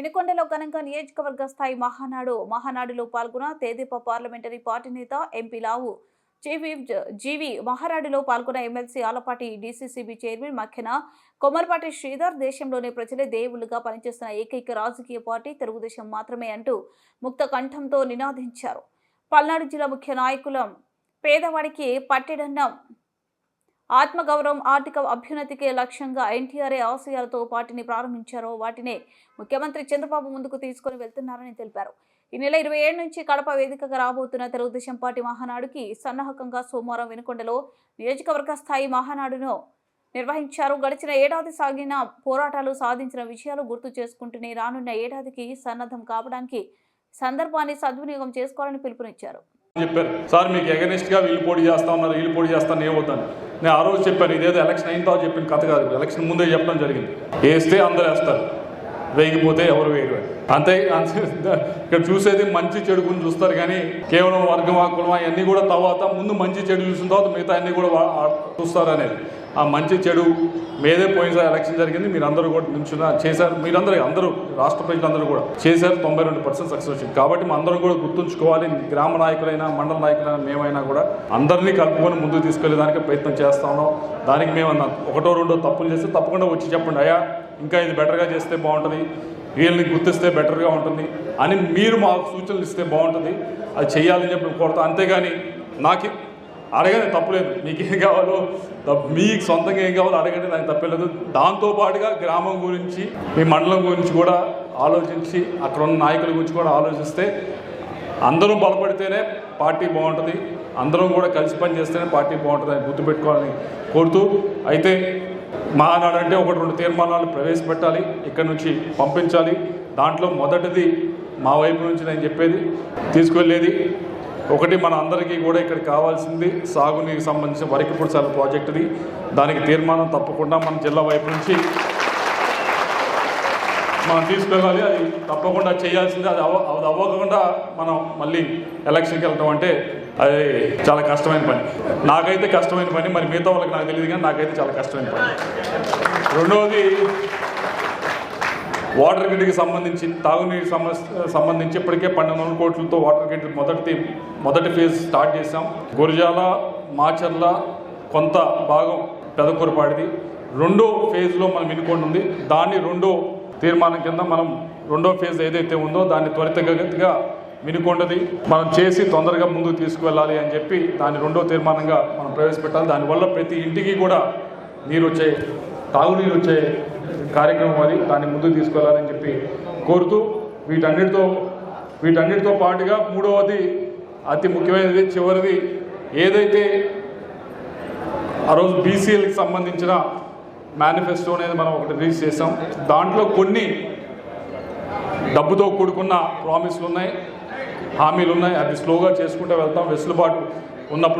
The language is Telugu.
వినుకొండలో ఘనంగా నియోజకవర్గ స్థాయి మహానాడు మహానాడులో పాల్గొన్న తేదీప పార్లమెంటరీ పార్టీ నేత MP Lavu G V G V మహారాడులో పాల్గొన్న ఎమ్మెల్సీ ఆలపాటి డీసీసీబీ చైర్మన్ మఖ్యన కొమర్పాటి శ్రీధర్ దేశంలోని ప్రజలే దేవుళ్ళుగా పనిచేస్తున్న ఏకైక రాజకీయ పార్టీ తెలుగుదేశం మాత్రమే అంటూ ముక్త కంఠంతో నినాదించారు. పల్నాడు జిల్లా ముఖ్య నాయకులం పేదవాడికి పట్టెడన్నం ఆత్మగౌరవం ఆర్థిక అభ్యున్నతికి లక్ష్యంగా ఎన్టీఆర్ఏ ఆశయాలతో పార్టీని ప్రారంభించారో వాటినే ముఖ్యమంత్రి చంద్రబాబు ముందుకు తీసుకొని వెళ్తున్నారని తెలిపారు. ఈ నెల ఇరవై ఏడు నుంచి కడప వేదికగా రాబోతున్న తెలుగుదేశం పార్టీ మహానాడుకి సన్నాహకంగా సోమవారం వెనుకొండలో నియోజకవర్గ స్థాయి మహానాడును నిర్వహించారు. గడిచిన ఏడాది సాగిన పోరాటాలు సాధించిన విషయాలు గుర్తు చేసుకుంటూనే రానున్న ఏడాదికి సన్నద్ధం కావడానికి సందర్భాన్ని సద్వినియోగం చేసుకోవాలని పిలుపునిచ్చారు. చెప్పారు. సార్ మీకు ఎగనిస్ట్గా వీళ్ళు పోటీ చేస్తా ఉన్నారు వీళ్ళు పోటీ చేస్తాను ఏమవుతాను నేను ఆ రోజు చెప్పాను ఇదేదో ఎలక్షన్ అయిన తర్వాత చెప్పిన కథ కాదు ఎలక్షన్ ముందే చెప్పడం జరిగింది. వేస్తే అందరు వేస్తారు వేయకపోతే ఎవరు వేయరు. అంతే అంతే. ఇక్కడ చూసేది మంచి చెడు గురించి చూస్తారు కానీ కేవలం వర్గమా కులమా ఇవన్నీ కూడా తర్వాత ముందు మంచి చెడు చూసిన తర్వాత మిగతా అన్నీ కూడా చూస్తారు అనేది. ఆ మంచి చెడు మీదే పోయినసారి ఎలక్షన్ జరిగింది. మీరు అందరూ కూడా నిల్చున్న చేశారు. మీరందరూ అందరూ రాష్ట్ర ప్రజలందరూ కూడా చేశారు. తొంభై రెండు పర్సెంట్ సక్సెస్ వచ్చింది. కాబట్టి మా అందరం కూడా గుర్తుంచుకోవాలి. గ్రామ నాయకులైనా మండల నాయకులైనా మేమైనా కూడా అందరినీ కలుపుకొని ముందుకు తీసుకెళ్ళేదానికి ప్రయత్నం చేస్తా ఉన్నాం. దానికి మేము అన్నాం ఒకటో రెండో తప్పులు చేస్తే తప్పకుండా వచ్చి చెప్పండి. అయ్యా ఇంకా ఇది బెటర్గా చేస్తే బాగుంటుంది. వీళ్ళని గుర్తిస్తే బెటర్గా ఉంటుంది అని మీరు మాకు సూచనలు ఇస్తే బాగుంటుంది. అది చేయాలని చెప్పి కోరుతా. అంతేగాని నాకు అడగండి తప్పులేదు మీకేం కావాలో మీకు సొంతంగా ఏం కావాలో అడగండి దానికి తప్పలేదు దాంతో పాటుగా గ్రామం గురించి మీ మండలం గురించి కూడా ఆలోచించి అక్కడ ఉన్న నాయకుల గురించి కూడా ఆలోచిస్తే అందరూ బలపడితేనే పార్టీ బాగుంటుంది. అందరం కూడా కలిసి పని చేస్తేనే పార్టీ బాగుంటుంది అని గుర్తుపెట్టుకోవాలని కోరుతూ అయితే మహానాడు అంటే ఒకటి రెండు తీర్మానాలు ప్రవేశపెట్టాలి ఇక్కడ నుంచి పంపించాలి. దాంట్లో మొదటిది మా వైపు నుంచి నేను చెప్పేది తీసుకెళ్ళేది ఒకటి మన అందరికీ కూడా ఇక్కడ కావాల్సింది సాగునీకి సంబంధించిన వరికి పుడసాల ప్రాజెక్టుది. దానికి తీర్మానం తప్పకుండా మన జిల్లా వైపు నుంచి మనం తీసుకెళ్ళాలి. అది తప్పకుండా చేయాల్సింది. అది అవ అది అవ్వకుండా మనం మళ్ళీ ఎలక్షన్కి వెళ్ళటం అంటే అది చాలా కష్టమైన పని. నాకైతే కష్టమైన పని. మరి మిగతా వాళ్ళకి నాకు తెలియదు కానీ నాకైతే చాలా కష్టమైన పని. రెండవది వాటర్ గ్రిడ్కి సంబంధించి తాగునీరు సమస్య సంబంధించి ఇప్పటికే పన్నెండు వందల కోట్లతో వాటర్ గ్రిడ్ మొదటి మొదటి ఫేజ్ స్టార్ట్ చేసాం గురజాల మాచర్ల కొంత భాగం పెదకూరపాడిది. రెండో ఫేజ్లో మనం ఎన్నుకోండి ఉంది. దాన్ని రెండో తీర్మానం కింద మనం రెండో ఫేజ్ ఏదైతే ఉందో దాన్ని త్వరితగతిగా వినుకొండది మనం చేసి తొందరగా ముందుకు తీసుకువెళ్ళాలి అని చెప్పి దాన్ని రెండో తీర్మానంగా మనం ప్రవేశపెట్టాలి. దానివల్ల ప్రతి ఇంటికి కూడా నీరు వచ్చే తాగునీరు వచ్చే కార్యక్రమం అది దాన్ని ముందుకు తీసుకెళ్ళాలని చెప్పి కోరుతూ వీటన్నిటితో వీటన్నిటితో పాటుగా మూడవది అతి ముఖ్యమైనది చివరిది ఏదైతే ఆ రోజు బీసీఎల్కి సంబంధించిన మేనిఫెస్టో అనేది మనం ఒకటి రిలీజ్ చేసాం దాంట్లో కొన్ని డబ్బుతో కూడుకున్న ప్రామిస్లు ఉన్నాయి హామీలు ఉన్నాయి. అది స్లోగా చేసుకుంటూ వెళ్తాం. వెసులుబాటు ఉన్నప్పుడు